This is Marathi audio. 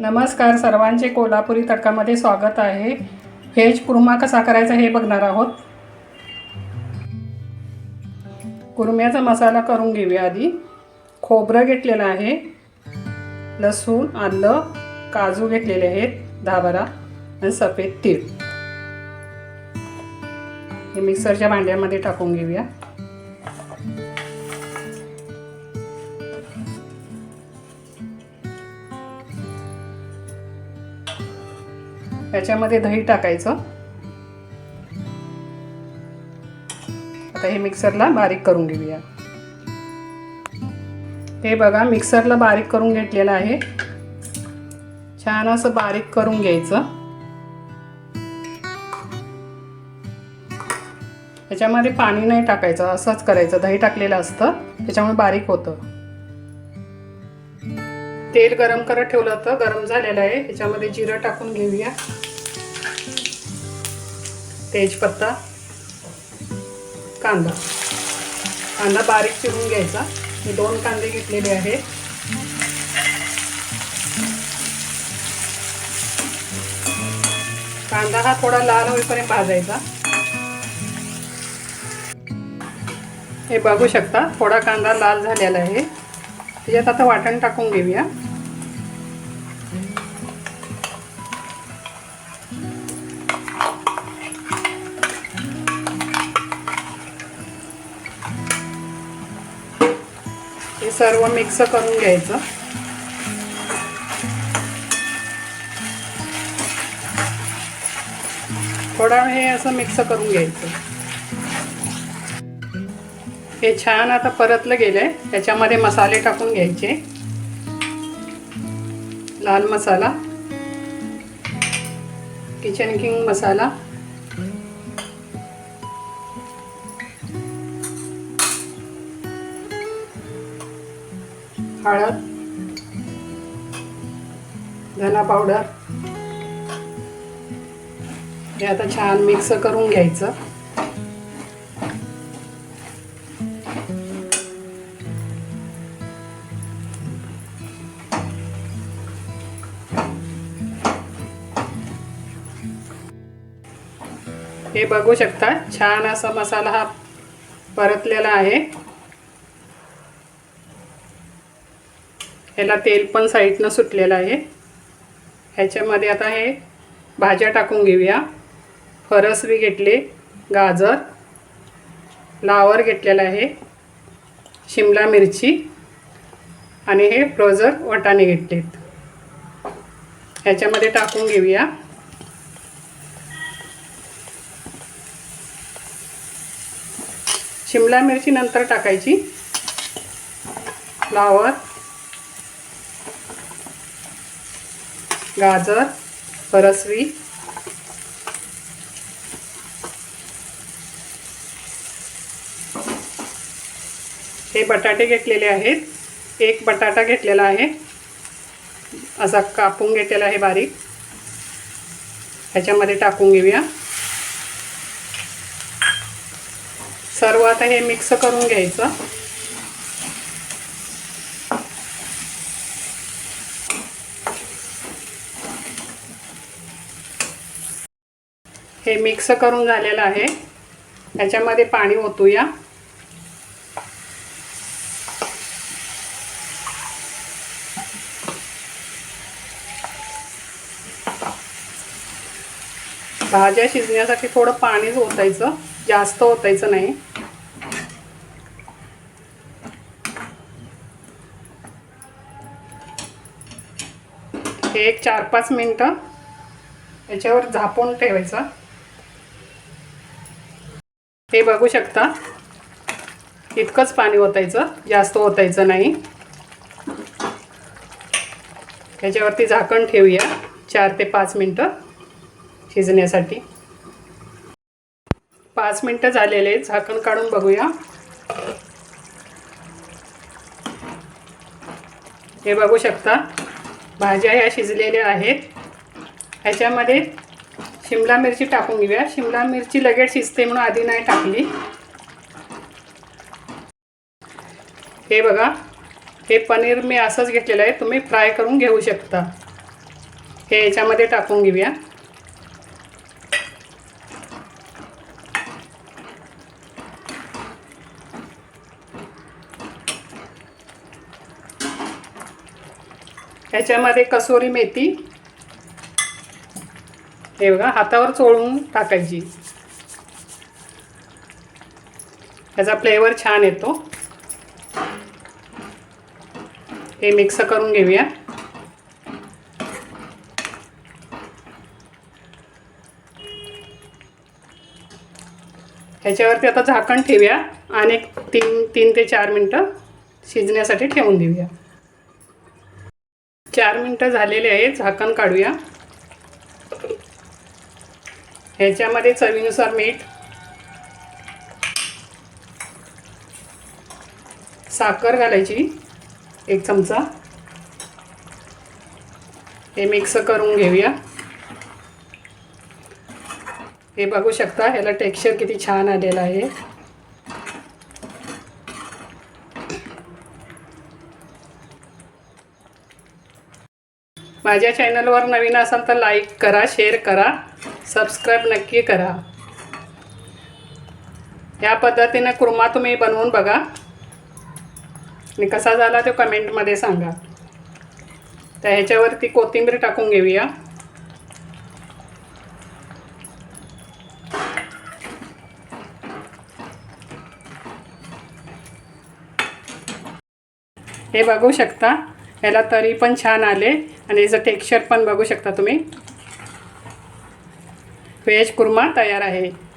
नमस्कार सर्वांचे कोल्हापुरी तडकामध्ये स्वागत आहे. व्हेज कुर्मा कसा करायचा हे बघणार आहोत. कुर्म्याचा मसाला करून घेऊया आधी. खोबरं घेतलेलं आहे. लसूण आलं काजू घेतलेले आहेत. दहा बारा आणि सफेद तीळ. हे मिक्सरच्या भांड्यामध्ये टाकून घेऊया. याच्यामध्ये दही टाकायचं. आता हे मिक्सरला बारीक करून घेऊया. हे बघा मिक्सरला बारीक करून घेतलेलं आहे. छान असं बारीक करून घ्यायचं. त्याच्यामध्ये पाणी नाही टाकायचं असंच करायचं. दही टाकलेलं असतं त्याच्यामुळे बारीक होतं. तेल गरम करत ठेवलं होतं गरम झालेलं आहे. ह्याच्यामध्ये जिरं टाकून घेऊया. तेजपत्ता कांदा. कांदा बारीक चिरून घ्यायचा. मी दोन कांदे घेतलेले आहेत. कांदा हा थोडा लाल होईपर्यंत भाजायचा. हे बघू शकता थोडा कांदा लाल झालेला आहे. त्याच्यात आता वाटण टाकून घेऊया. हे सर्व मिक्स करून घ्यायचं. थोडा हे असं मिक्स करून घ्यायचं. हे छान आता परतलं गेलं आहे त्याच्यामध्ये मसाले टाकून घ्यायचे. लाल मसाला. किचन किंग मसाला. हळद. धना पावडर हे आता छान मिक्स करून घ्यायचं. हे बघू शकता. छान असा मसाला हा परतलेला आहे. ह्याला तेल पण साईडनं सुटलेलं आहे. ह्याच्यामध्ये आता हे भाज्या टाकून घेऊया. फरसबी घेतले गाजर फ्लावर घेतलेला आहे शिमला मिरची आणि हे फ्रोझर वटाणे घेतलेत. ह्याच्यामध्ये टाकून घेऊया. शिमला मिरची नंतर टाकायची. फ्लावर. गाजर. परसवी हे बटाटे घेतलेले आहेत. एक बटाटा घेतलेला आहे. असा कापून घेतलेला आहे बारीक. ह्याच्यामध्ये टाकून घेऊया. सर्व आता हे मिक्स करून घ्यायचं. हे मिक्स करून झालेलं आहे. त्याच्यामध्ये पाणी ओतूया. भाज्या शिजण्यासाठी थोडं पाणीच ओतायचं. जास्त ओतायचं नाही. हे एक चार पाच मिनटं याच्यावर झापून ठेवायचं. हे बघू शकता. इतकंच पाणी ओतायचं जास्त ओतायचं नाही. याच्यावरती झाकण ठेवूया चार ते पाच मिनटं शिजण्यासाठी. पाच मिनटं झालेले झाकण काढून बघूया. हे बघू शकता भाज्या ह्या शिजलेल्या आहेत. ह्याच्यामध्ये शिमला मिरची टाकून घेऊया. शिमला मिरची लगेच शिजते म्हणून आधी नाही टाकली. हे बघा हे पनीर मी असंच घेतलेलं आहे. तुम्ही फ्राय करून घेऊ शकता. हे याच्यामध्ये टाकून घेऊया. ह्याच्यामध्ये कसोरी मेथी. हे बघा हातावर चोळून टाकायची. त्याचा फ्लेवर छान येतो. हे मिक्स करून घेऊया. ह्याच्यावरती आता झाकण ठेवूया आणि एक तीन तीन ते चार मिनटं शिजण्यासाठी ठेवून देऊया. चार मिनटं झालेले आहेत झाकण काढूया. ह्याच्यामध्ये चवीनुसार मीठ साखर घालायची एक चमचा. हे मिक्स करून घेऊया. हे बघू शकता ह्याला टेक्स्चर किती छान आलेलं आहे. माझ्या चॅनलवर नवीन असाल तर लाईक करा शेअर करा सबस्क्राईब नक्की करा. या पद्धतीने कुर्मा तुम्ही बनवून बघा. आणि कसा झाला तो कमेंटमध्ये सांगा. तर ह्याच्यावरती कोथिंबीर टाकून घेऊया. हे बघू शकता. याला तरी पण छान आले. आणि याचं टेक्स्चर पण बघू शकता तुम्ही. व्हेज कुर्मा तयार आहे.